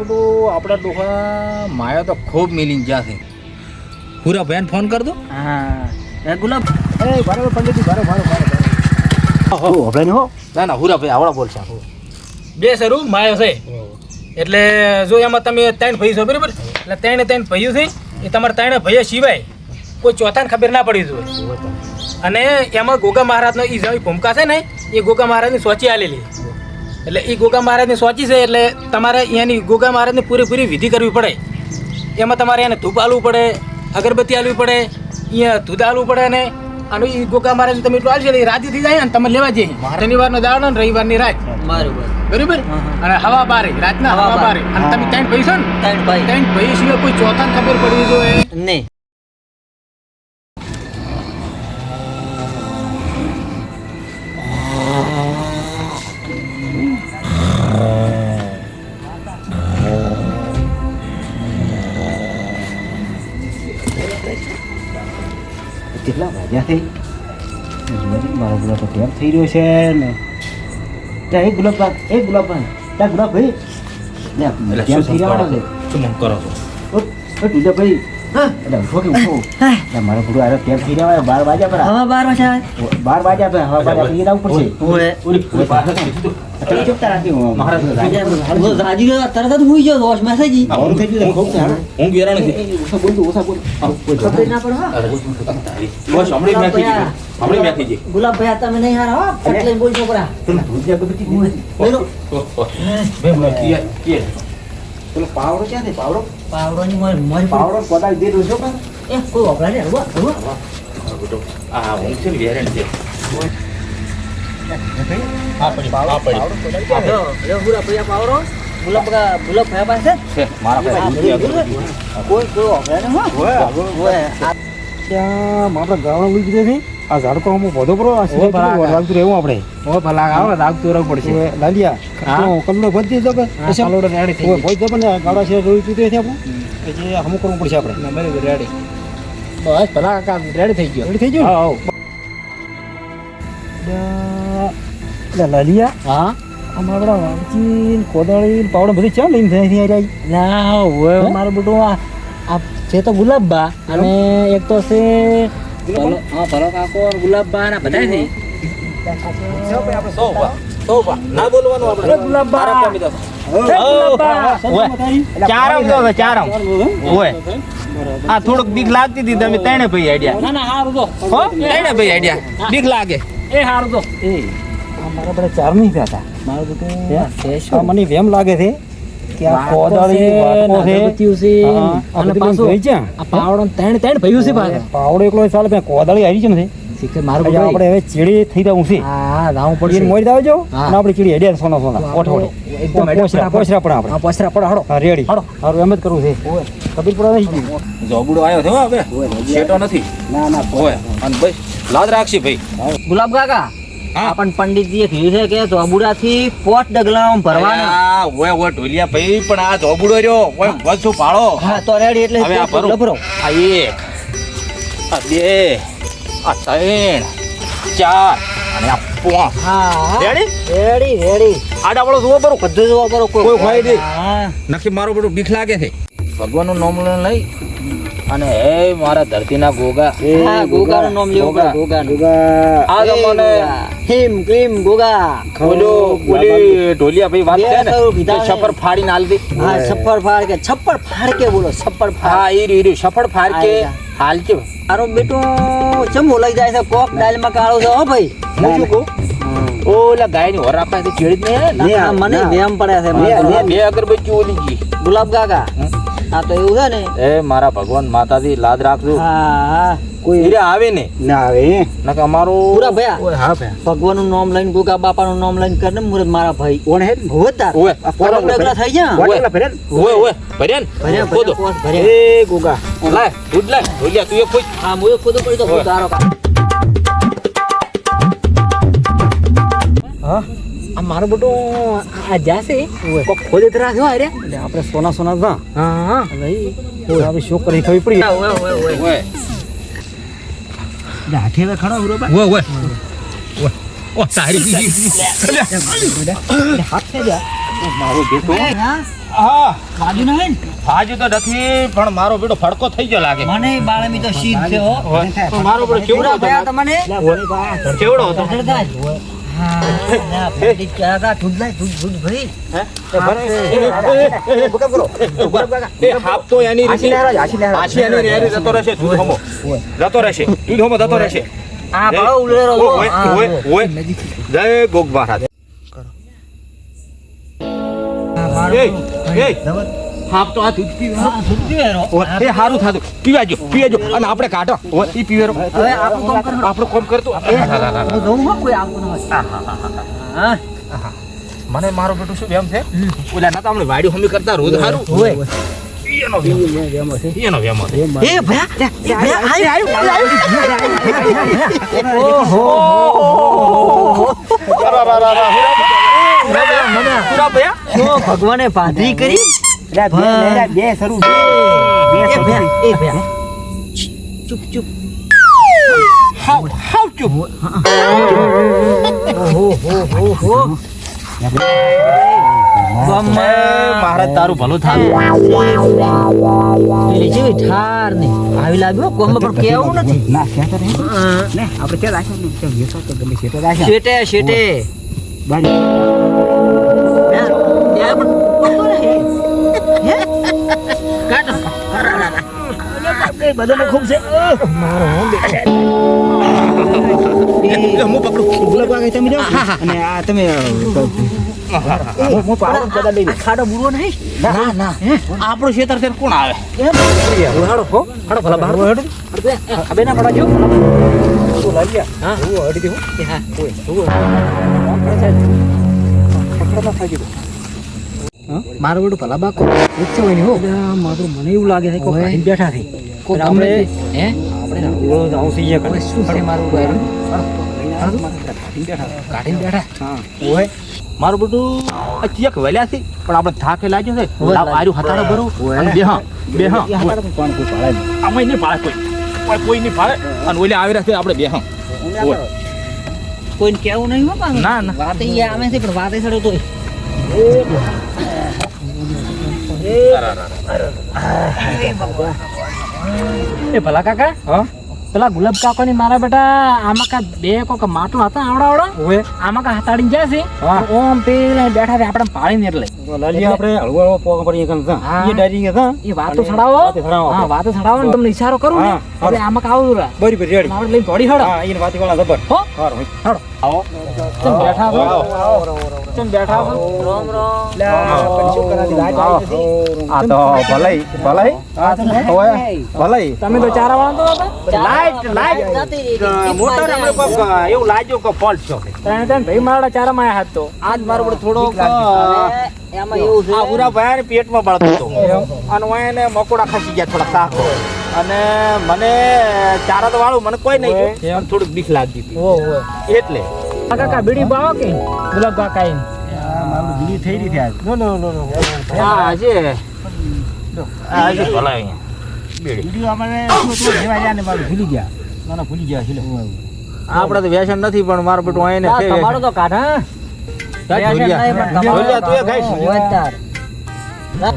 બધું આપણા ડોહા માયા તો ખૂબ મિલિંગ ગયા છે. પૂરા ભાઈને ફોન કર દો. હા. એ ગુલાબ. એ બરાબર પંડિતજી બરાબર બરાબર હો ઓફલાઈન હો. ના ના હુરા ભાઈ આવડા બોલશે. બે શરૂ માયો છે. એટલે જો એમાં તમે ત્રણ ભાઈ છો બરાબર? એટલે ત્રણે ત્રણ ભાઈઓ છે. એ તમારા ત્રણે ભાઈઓ સિવાય કોઈ ચોથાને ખબર ના પડી જોઈએ અને એમાં ગોગા મહારાજનો એ જે ભૂમિકા છે ને એ ગોગા મહારાજની સોચી આલેલી. એટલે એ ગોગા મહારાજની સોચી છે એટલે તમારે એની ગોગા મહારાજની પૂરેપૂરી વિધિ કરવી પડે. એમાં તમારે એને ધૂપ આલવું પડે અગરબત્તી આલવી પડે અહીંયા દૂધ આલવું પડે ને અને એ ગોગા મહારાજ તમે એટલું આવશે એટલે રાતી થઈ જાય ને તમે લેવા જઈએ. શનિવારનો દાડો ને રવિવારની રાત. બરોબર. અને હવા બારે રાતના હવા બારે. અને તમે ત્રણ ભાઈ છો ને? ત્રણ ભાઈ ત્રણ ભાઈ સિવાય કોઈ ચોથા ખબર પડવી જોઈએ? નહીં. જોવાથી મારો ગુલાબ તો કેમ થઈ રહ્યો છે ને? ત્યાં એક ગુલાબ એક ગુલાબ ત્યાં ગુલાબ ભાઈ લે, કેમ થઈ કરો છે. શું કરો છો? ઓ, ઓ, તુજા ભાઈ. એટલે ઉઠો કે ઉઠો એટલે મારો ગુરુ આરો કેમ થઈ રહ્યા બાર વાગ્યા પર હવા બાર વાગ્યા બાર વાગ્યા પર હવા બાર વાગ્યા ઉપર છે. ઓય ઓલી પાછળ કીધું. તમે ચૂપતા રાખી મહારાજ રાજી ગયો તરત જ હુઈ ગયો દોષ મેસેજ ઈ. થઈ ગયું ખૂબ છે, હું. ગેરાણ છે. એ, બોલ. તું, બોલ ખબર ના પડે હો. બસ હમણાં મેં કીધી. હમણાં જ મેં કીધી. ગુલાબભાઈ આ તમે નહીં હારા હો. ફટ બોલ છોકરા પેલું ભૂત અગરબત્તી નહીં હતી. બોલો. ઓહ, ઓહ. પેલો પાવડો ક્યાં છે પાવડો? પાવડોની મારી મારી પાવડો કોદાળી દે રોજો પણ એ કોઈ વપરાય ને હવા હવા બેટો, આ હું છે ને વેરાણ છે. પાવડો કા- છે મારા બધું ને ગાળો ઉઈ ગયો છે. આ ઝાડકો અમુક વધુ પરો. લાગતું રહેવું આપણે. ઓ ભલા આવો લાગતું રહેવું પડશે. લાલિયા હા. તો કલ્લો ભરતી જો કે હા, કલોડો રેડી થઈ ભજ જો પણ ગાળા છે રોઈ ચૂતે છે આપણું. જે હમ કરવું પડશે આપણે. ના, બરાબર રેડી બસ ભલા કાકા રેડી થઈ ગયો. રેડી થઈ ગયો હા એટલે લાલિયા. હા? અમારા વાંચી કોદાળી પાવડો બધી ચાલ લઈને થઈ રહી ના હોય મારો બેટો આ આ છે તો ગુલાબબા અને એક તો છે ભલો હા ભલો કાકો ગુલાબબા ને બધા છે. ના બોલવાનું આપણે. ગુલાબબા. ચારમ જો છે, ચારમ. ઓય. આ થોડુંક બીક લાગતી હતી તમે ત્રણે ભાઈ આઈડિયા ના ના હારું તો. હો ત્રણે ભાઈ આઈડિયા બીક લાગે. એ હારું તો. એ. આ મારા બધા ચાર નહીં થયા હતા. મારું તો મને વેમ લાગે છે. કે આ કોદાળી વાટકો છે અગરબત્તીઓ છે. અને બધી પાછું લઈને ગઈ છે? આ પાવડો ત્રણ ત્રણ ભાઈઓ છે પાછા. પાવડો એકલો ચાલે પણ કોદાળી આવી છે ને મારું એટલે આપણે હવે ચીડી થઈ જવું છે. હા રાવું પડી પડશે. મોરી આવજો. અને આપણે ચીડી હેડ્યા સોના સોના. ઓઠ ઓઠ. એકદમ હેડે પોસરા પોસરા પણ આપણે. હા પોસરા પડો રેડી. હારું એમ જ કરવું છે. ખબર પડે નહીં? જોબુડો આવ્યો છે હવે શેટો નથી. ના ના હોય અને બસ લાદ રાખશે ભાઈ. ગુલાબ કાકા. આપણ પંડિતજીએ કહ્યું છે કે ચોબુડાથી પોટ ડગલા ભરવાના. આ ઓય ઓય ઢોલિયા ભાઈ પણ આ જોબુડો રહ્યો. ઓય વસ્તુ પાડો હા તો રેડી એટલે હવે આ ભરો. ભરો આ એક આ બે આ ત્રણ ચાર અને આ પાંચ. હા. રેડી રેડી રેડી આડા વાળો જોવો બરો બધું જોવા પડો કોઈ ખોવાય નહીં. હા નક્કી મારો બધું બીક લાગે છે. ભગવાનનું નામ લઈ. અને હે મારા ધરતીના ગોગા. હા ગોગાનું નામ લેવું પડે. ગોગા. ગોગાનું આ તો મને હિમ ક્રીમ ગોગા. બોલો બોલી ઢોલિયા ભાઈ વાત છે ને? કે છપ્પર ફાડીને દે. હા છપ્પર ફાડ કે છપ્પર ફાડ કે બોલો છપ્પર ફાડ. હા ઈ રી છપ્પર સફળ ફાડ કે હાલ કે. આરો બેટો ચમ ઓલાઈ જાય છે? કોક ડાયલમાં કાળો છે હો ભાઈ. હું શું કહું? ઓલા ગાયની હોર આપવા તો ચેડી જ નહીં? ના, મને વેમ પડ્યા છે બે- બે અગરબત્તી ઓલી જી ગુલાબ કાકા આ તો એવું છે ને? એ મારા ભગવાન માતાજી લાદ રાખજો. હા હા. કોઈ હીરે આવે ને? ના આવે. નકર અમારું પૂરા ભયા? ઓય હા ભગવાનનું નામ લઈને ગોગા બાપાનું નામ લઈને કરને મુરત મારા ભાઈ. ઓણ હે હોતા ઓય પરમ ડગલા થઈ ગયા? ફેરે ને? ઓય ઓય ભર્યા ને? ખોદો. ભર્યા. એ ગોગા. લાય દૂધ લાય. ઢોલિયા તું એ ખોદ હા મોયો ખોદો પડી તો ઓય. હા? આ મારો બટો આ જાશે કોક ખોદે તરા થયો અરે એટલે આપણે સોના સોના ના. હા. હા ઓય આપણે શું કરી ખબર પડી. ઓય ઓય ઓય ઓય. હવે ખડો બરોબર ઓય ઓય. ઓય ઓ તારી હાથે જા. મારો બેટો. હા. હા વાગ્યું નહીં ને? હાજુ તો નથી પણ મારો બેટો ફડકો થઈ ગયો લાગે. મને બાળમી તો શીત છે હો. મારો બેટો કેવડો હતો? તમને કેવડો હતો? જતો રહેશે દૂધ હમો જતો રહેશે. જય ગોગ મહારાજ એ હાફ તો આ દૂધ પીવે. હા, પીવેરો. એ સારું થાતું. પીવાજો પીવાજો. અને આપણે કાઢો. એ ઈ પીવેરો હવે આપણું કામ કરો. આપણું કોમ કરતો. હું જોઉં હો, કોઈ આવતું ન હોય. હા મને મારો બેટું શું વેમ છે? ઓલા ના તમને વાડી હમી કરતા રોજ સારું હોય. એનો વેમ. એનો વેમ. એ ભયા, ભગવાને પાધરી કરી? એ ભયા, એ ચૂપ ચૂપ. હાવ હાવ ચૂપ. હો હો. હો ગમે મહારાજ તારું ભલું થાય પેલી જેવી ઠાર ને આવી લાગ્યો કોમ પણ કેવું નથી. શેટે શેટે મારો હો બેટા. એટલે હું પકડું. આ ખાડો બુરો નહીં? ના ના આપણું ખેતર છે કોણ આવે? હાડો હો. હાડો ભલા બહાર હાડો? ખબર ના પડવા જો હા મારું બેટું ભલા બાકો. ઉચ્ચ હોય ને હો. મારું મને એવું લાગે છે કોઈ બેઠા છે. કોઈ આપણે હે આપણે આવું છીએ કરે શું છે મારું બેરું કાઢીને બેઠા ઓય મારું બધું ચેક વેલ્યા છે પણ આપણે થાકે લાગ્યો છે મારું આર્યું હતાડો ભરું અને બે હા બે હા આમાં નહીં પાડે કોઈ કોઈ કોઈ નહીં પાળે અને ઓલે આવી રહ્યા છે આપણે બે હા ઓય. કોઈને કેવું નહીં હો ના ના વાત એ આવે છે પણ વાત સડો તો એ ભલા કાકા? હા? પેલા ગુલાબ કાકા ની મારા બેટા આમાં કા બે કોક માટલું હતા આવડા આવડા? ઓય આમાં કા હતાડી જાય છે? ઓમ પેલા બેઠા રે આપણે પાડીને એટલે. આપણે હળવો પોગ પર એક છે હા. એ ડરી ગયા એ વાતો છડાવો. હા વાતો સડાવો ને તમને ઈશારો કરું ને. હા, આમાં કા આવું રા? બરી બરી રેડી આપણે લઈ દોડી હડો. હા એને વાતી કોલા જબર હો? હારું. હડો. આવો. ચમ બેઠા છો? આવો. ચમ બેઠા છો? રામ રામ. આ તો ભલાઈ ભલાઈ. ઓય ભલાઈ. તમે તો ચારા વાળો તો લાઈટ લાઈટ. મોટર અમે કોક એવું લાગ્યું કે ફોલ્ટ છો. ત્રણ ત્રણ ભાઈ મારા ચારા માં હાથ તો. આજ મારો બધો થોડો એમાં એવું આ ઉરા ભાઈ પેટમાં બળતો હતો. અને હું એને મકોડા ખસી ગયા થોડા સાકો અને મને ચારત વાળું મને કોઈ નહીં થયું. થોડુંક બીક લાગતી હતી. એટલે. કાકા બીડી બાવો કે? ગુલાબ કાકા એમ. બીડી થઈ રહી આજ નો નો નો નો. હા આજે. આજે છે ભલા બીડી. અમારે શું હતું? ને મારું ભૂલી ગયા. ના ના ભૂલી ગયા છે આપણે તો વ્યસન નથી પણ મારું બેટો છે તમારો તો કાઢા તું ખાઈશ.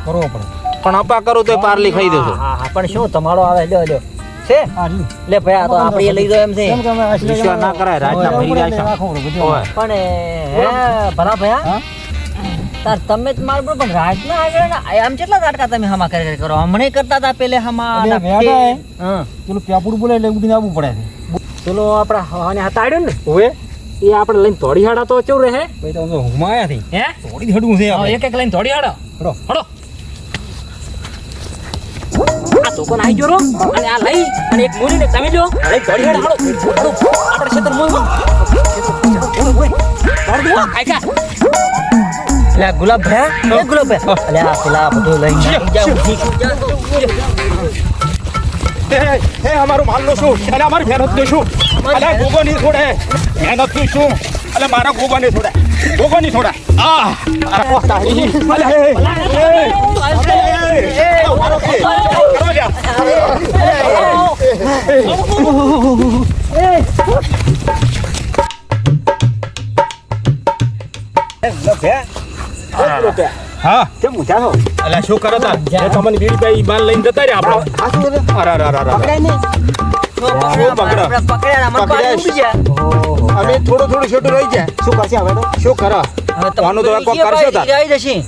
કરવો પડે. પણ અપા કરું તો પારલી ખાઈ દેજો. હા હા પણ શું તમારો આવે લ્યો લ્યો. છે? લે ભાઈ આ તો આપણે લઈ દો એમ છે. કેમ કે અમે અસલી વિશ્વાસ ના કરાય રાતના ભરી જાય. પણ હે ભરા ભયા તાર તમે જ માર પણ રાતના આગળ ના આમ કેટલા ઝાટકા તમે હમા કરે કરો હમણે કરતા હતા પેલે હમા હા. પેલું પ્યાપુડ બોલે એટલે ઉડીને આવવું પડે છે. પેલો આપડા હવાને હતાડ્યો ને? હવે એ આપણે લઈને થોડી હાડા તો કેવું રહે? ભાઈ તો ઊંઘમાં થી હે? થોડી હડવું છે એક એક લઈને થોડી હાડો હડો. હડો. આ કોણ આઈ જોરો અને આ લઈ અને એક મૂરીને તમે જો. લઈ થોડી હેડ હાલો. હાલો. આપણે ક્ષેત્ર મૂળ થોડી દો કાકા લે ગુલાબ ભાઈ એ ગુલાબ ભાઈ અલે આ પેલા બધું લઈને જાવ હે હે અમારું માલનો શું? અને અમારી મહેનત શું? અલે ગોગો નહીં છોડે. મહેનતનું શું? અલે મારા ગોગો નહીં છોડે. ગોગો નહીં છોડે આ અરે ઓ તારી અલે હે હે હા. કેમ ઊંધા છો અલ્યા શું કરો તા એ તમને લઈને જતા રહ્યા આપણે. આ શું કરે? અરે અરે અરે અરે. પકડાય નહીં. શું પકડ્યા અમે થોડું થોડું છોટું રહી જાય. શું કરશે હવે તો? શું કરો? આનું તો કોક કરશો તા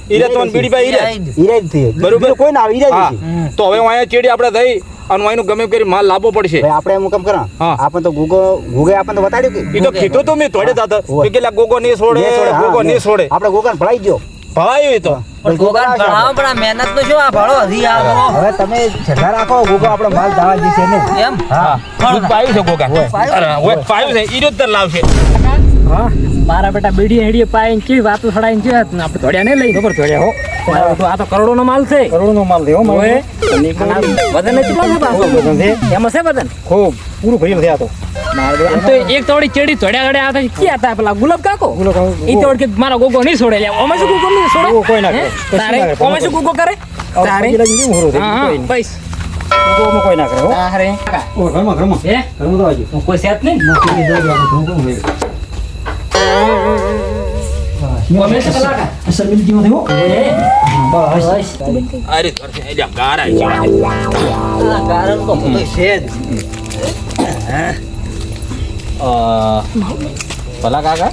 ઈરે તો બીડીભાઈ ઈરે ઈરાઈ. થઈ બરોબર. કોઈ ના ઈરાઈ હીરા જ હા. છે. તો હવે અહીંયા ચેડી આપણે થઈ અને અહીંનું ગમે કરી માલ લાવવો પડશે. આપણે એમ કેમ કરા. આપણે તો ગોગો ગોગે આપણે તો બતાડ્યું કે. એ તો કીધું તો મેં તોડે દાદા. કે કેલા ગોગો નહીં છોડે હા, ગોગો નહીં. છોડે. આપણે ગોગાને ભળાઈ ગયો. ભવાયું મહેનત તો હવે તમે જગા રાખો ગોગો આપણો માલ દાવા દીશે ને હા. દૂધ પાયું છે ગોગા પાયું છે. ઈ લાવશે. હા મારા બેટા બીડી હેડીએ પાઈને કેવી વાતો સડાઈને છે આપણે થોડ્યા નહીં લઈ. ખબર ધોડ્યા હો. આ તો કરોડો નો માલ છે. કરોડો નો માલ. દેવો ઓય. અને વજન કેટલા છે પાછું? વજન છે. એમાં છે વજન? ખૂબ. પૂરું ભરી છે આ તો. તો એક તોડી ચેડી ધોડ્યા ધોડ્યા આવતા ક્યાં હતા પેલા? ગુલાબ કાકો? ગુલાબ કાકો. ઈ તોડ કે મારા ગોગો નહીં છોડે. લે અમે શું ગોગો નહીં છોડે? કોઈ ના કરે. તારે? શું ગોગો કરે? તારે? હા થાય? હા કોઈ ના કરે હો. તારે? ઓ, ઘરમાં ઘરમાં. હે? ઘરમાં તો આવજો. કોઈ સેટ નહીં? નાખી દે, આપણે ઘણું ઘણું હોય. અમે શું કલાકાર અસલ મિલકીમાં થયો. બસ. અરે કરશે એટલે ગારા છે ભલા કાકા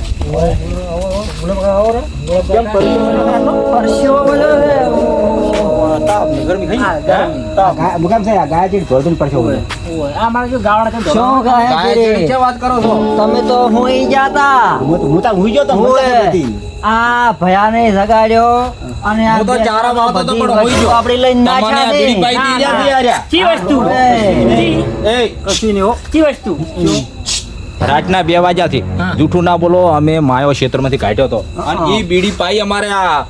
કેમ ગરમી ખાઈ છે આ મારે જો ગાવાડા છે શું ગાય છે? વાત કરો છો તમે તો હુંઈ જાતા હું હું તો હુઈ ગયો તો ઓય. મજા નથી. આ ભયાને જગાડ્યો અને આ તો ચારા મારતો તો પણ હોઈ ગયો. આપણી લઈને ના, દીધી ના. વસ્તુ એ કશું નહીં હો. ચી વસ્તુ રાતના બે વાગ્યાથી. જૂઠું ના બોલો અમે માયો ક્ષેત્રમાંથી કાઢ્યો હતો. અને એ બીડી પાઈ અમારે આ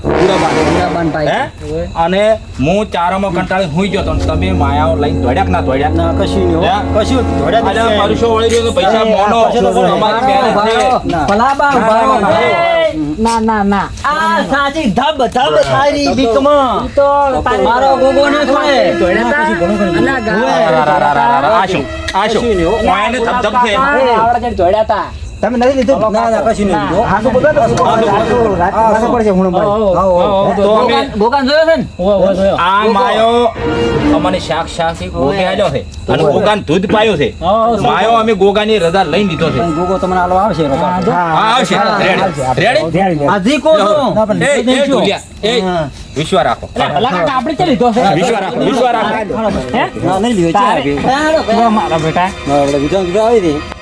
અને હું ચારામાં કંટાળી હુઈ ગયો તો તમે માયાઓ લઈને દોડ્યા કે ના દોડ્યા ના, કશું નહીં હો. હે? કશું. મારું શું વળી રહ્યું પૈસા મોનો અમારી ના. ના, ના, આ સાચી ધબ ધબ થાયરી બીકમાં. તો મારો ગોગો ન થાય તા. અલા, ગા- રા, રા, રા, રા, રા, આ શું આ શું કશું નહીં હો. માયાને ધબધબ છે. આવડા ધોળ્યા તા. તમે નથી લીધું? ના ના કશું નહીં. લીધું. હા, તો બધા રાત પડશે હું તો અમે ગોગાન- ગોગાન જોયો છે ને. આ માયો અમને શાક શાક ગોગે આલ્યો છે. અને ગોગાને દૂધ પાયો છે. માયો અમે ગોગાની રજા લઈ લીધો છે. ગોગો તમને આલો આવશે હા, આવશે. રેડી રેડી ધ્યાન કો છો. એ એ ઢોલિયા, એ વિશ્વા રાખો. ભલા કાકા આપણે કે લીધો છે? વિશ્વા રાખો વિશ્વા રાખો. હે ના, નહીં લીધો ચાલ મારા બેટા. ના, આપણે બીજા બીજા આવી હતી.